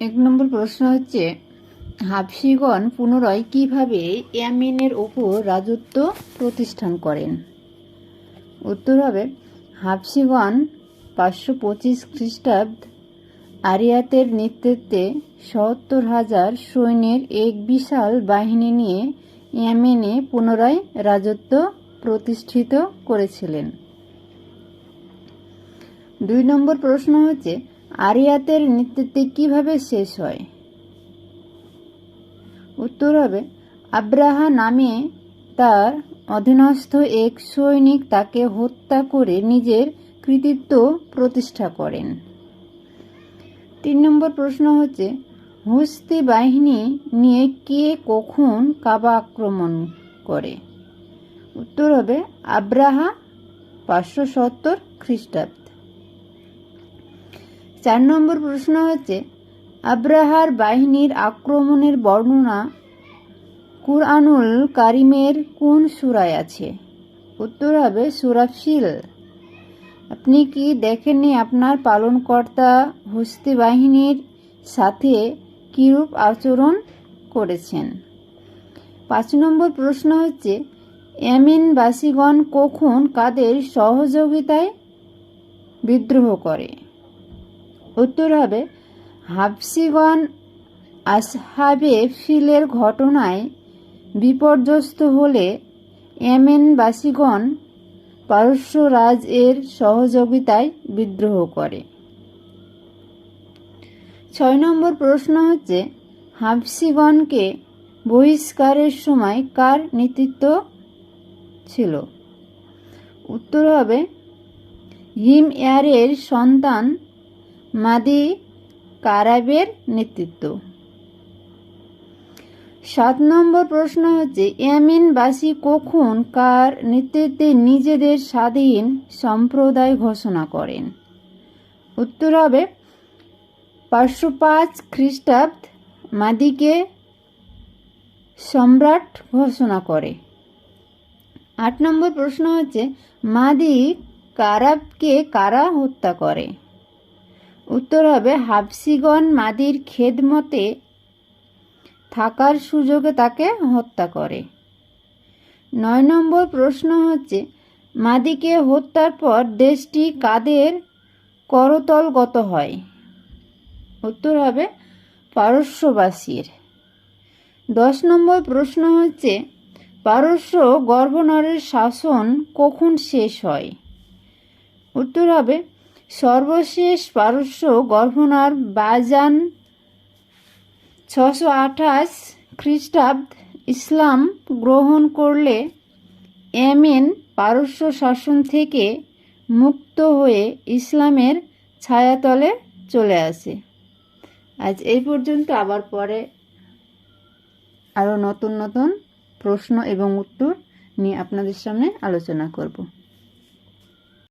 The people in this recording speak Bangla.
এক নম্বর প্রশ্ন হচ্ছে হাফসিগণ পুনরায় কীভাবে ইয়ামেনের ওপর রাজত্ব প্রতিষ্ঠান করেন? উত্তর হবে, হাফসিগণ পাঁচশো পঁচিশ খ্রিস্টাব্দ আরিয়াতের নেতৃত্বে সত্তর হাজার সৈন্যের এক বিশাল বাহিনী নিয়ে ইয়ামেনে পুনরায় রাজত্ব প্রতিষ্ঠিত করেছিলেন। দুই নম্বর প্রশ্ন হচ্ছে আরিয়াতের নেতৃত্বে কীভাবে শেষ হয়? উত্তর হবে, আব্রাহা নামে তার অধীনস্থ এক সৈনিক তাকে হত্যা করে নিজের কৃতিত্ব প্রতিষ্ঠা করেন। তিন নম্বর প্রশ্ন হচ্ছে, হুস্তি বাহিনী নিয়ে কে কখন কাবা আক্রমণ করে? উত্তর হবে, আব্রাহা পাঁচশো সত্তর খ্রিস্টাব্দ। চার নম্বর প্রশ্ন হচ্ছে, আব্রাহার বাহিনীর আক্রমণের বর্ণনা কুরআনুল কারিমের কোন সুরায় আছে? উত্তর হবে সুরাফিল আপনি কি দেখেননি আপনার পালনকর্তা হস্তি বাহিনীর সাথে কিরূপ আচরণ করেছেন? পাঁচ নম্বর প্রশ্ন হচ্ছে এমিনবাসীগণ কখন কাদের সহযোগিতায় বিদ্রোহ করে? উত্তর হবে, হাফসিগণ আসহাবে ফিলের ঘটনায় বিপর্যস্ত হলে এমেনবাসীগণ পারস্য রাজ এর সহযোগিতায় বিদ্রোহ করে। ছয় নম্বর প্রশ্ন হচ্ছে, হাফসিগণকে বহিষ্কারের সময় কার নেতৃত্ব ছিল? উত্তর হবে, হিম এয়ারের সন্তান মাদি কারাবের নেতৃত্ব। সাত নম্বর প্রশ্ন হচ্ছে, ইয়ামিনবাসী কখন কার নেতৃত্বে নিজেদের স্বাধীন সম্প্রদায় ঘোষণা করেন? উত্তর হবে পাঁচশো পাঁচ খ্রিস্টাব্দ মাদিকে সম্রাট ঘোষণা করে। আট নম্বর প্রশ্ন হচ্ছে, মাদি কারাবকে কারা হত্যা করে? উত্তর হবে, হাফসিগণ মাদির খেদমতে থাকার সুযোগে তাকে হত্যা করে। নয় নম্বর প্রশ্ন হচ্ছে, মাদিকে হত্যার পর দেশটি কাদের করতলগত হয়? উত্তর হবে, পারস্যবাসীর। দশ নম্বর প্রশ্ন হচ্ছে, পারস্য গভর্নরের শাসন কখন শেষ হয়? উত্তর হবে সর্বশেষ পারস্য গভর্নর বাজান ছশো আঠাশ খ্রিস্টাব্দ ইসলাম গ্রহণ করলে এমেন পারস্য শাসন থেকে মুক্ত হয়ে ইসলামের ছায়াতলে চলে আসে। আজ এই পর্যন্ত, আবার পরে আরও নতুন নতুন প্রশ্ন এবং উত্তর নিয়ে আপনাদের সামনে আলোচনা করব।